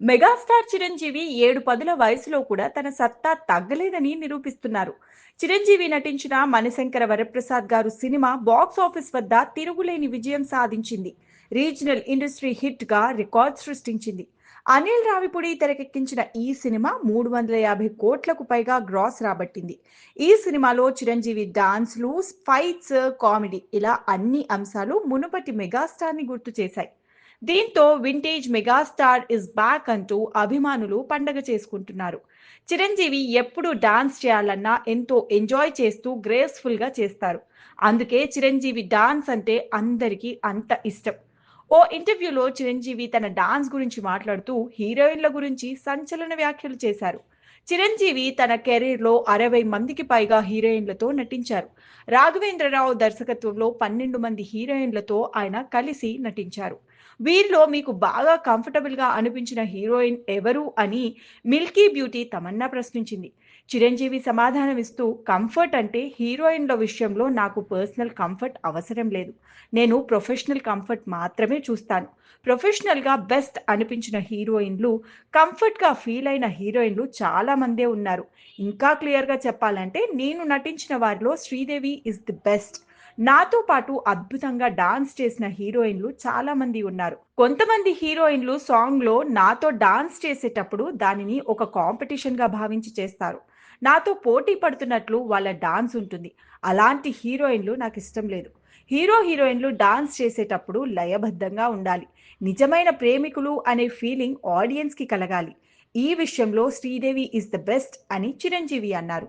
Megastar Chiranjeevi ఏడు పదుల వయసులో కూడా తన సత్తా తగ్గలేదని నిరూపిస్తున్నారు. చిరంజీవి నటించిన మణిశంకర వరప్రసాద్ గారు సినిమా బాక్స్ ఆఫీస్ వద్ద తిరుగులేని విజయం సాధించింది. రీజనల్ ఇండస్ట్రీ హిట్గా రికార్డ్ సృష్టించింది. అనిల్ రావిపూడి తెరకెక్కించిన ఈ సినిమా మూడు వందల యాభై కోట్లకు పైగా గ్రాస్ రాబట్టింది. ఈ సినిమాలో చిరంజీవి డాన్స్లు ఫైట్స్ కామెడీ ఇలా అన్ని అంశాలు మునుపటి మెగాస్టార్ని గుర్తు చేశాయి. దీంతో వింటేజ్ మెగాస్టార్ ఇస్ బ్యాక్ అంటూ అభిమానులు పండగ చేసుకుంటున్నారు. చిరంజీవి ఎప్పుడు డాన్స్ చేయాలన్నా ఎంతో ఎంజాయ్ చేస్తూ గ్రేస్ఫుల్గా చేస్తారు. అందుకే చిరంజీవి డాన్స్ అంటే అందరికీ అంత ఇష్టం. ఓ ఇంటర్వ్యూలో చిరంజీవి తన డాన్స్ గురించి మాట్లాడుతూ హీరోయిన్ల గురించి సంచలన వ్యాఖ్యలు చేశారు. చిరంజీవి తన కెరీర్లో అరవై మందికి పైగా హీరోయిన్లతో నటించారు. రాఘవేంద్రరావు దర్శకత్వంలో పన్నెండు మంది హీరోయిన్లతో ఆయన కలిసి నటించారు. వీరిలో మీకు బాగా కంఫర్టబుల్గా అనిపించిన హీరోయిన్ ఎవరు అని మిల్కీ బ్యూటీ తమన్నా ప్రశ్నించింది. చిరంజీవి సమాధానమిస్తూ కంఫర్ట్ అంటే హీరోయిన్ల విషయంలో నాకు పర్సనల్ కంఫర్ట్ అవసరం లేదు. నేను ప్రొఫెషనల్ కంఫర్ట్ మాత్రమే చూస్తాను. ప్రొఫెషనల్గా బెస్ట్ అనిపించిన హీరోయిన్లు కంఫర్ట్గా ఫీల్ అయిన హీరోయిన్లు చాలామందే ఉన్నారు. ఇంకా క్లియర్గా చెప్పాలంటే నేను నటించిన వారిలో శ్రీదేవి ఇస్ ది బెస్ట్. నాతో పాటు అద్భుతంగా డాన్స్ చేసిన హీరోయిన్లు చాలా మంది ఉన్నారు. కొంతమంది హీరోయిన్లు సాంగ్లో నాతో డాన్స్ చేసేటప్పుడు దానిని ఒక కాంపిటీషన్గా భావించి చేస్తారు. నాతో పోటీ పడుతున్నట్లు వాళ్ళ డాన్స్ ఉంటుంది. అలాంటి హీరోయిన్లు నాకు ఇష్టం లేదు. హీరో హీరోయిన్లు డాన్స్ చేసేటప్పుడు లయబద్ధంగా ఉండాలి. నిజమైన ప్రేమికులు అనే ఫీలింగ్ ఆడియన్స్కి కలగాలి. ఈ విషయంలో శ్రీదేవి ఇస్ ద బెస్ట్ అని చిరంజీవి అన్నారు.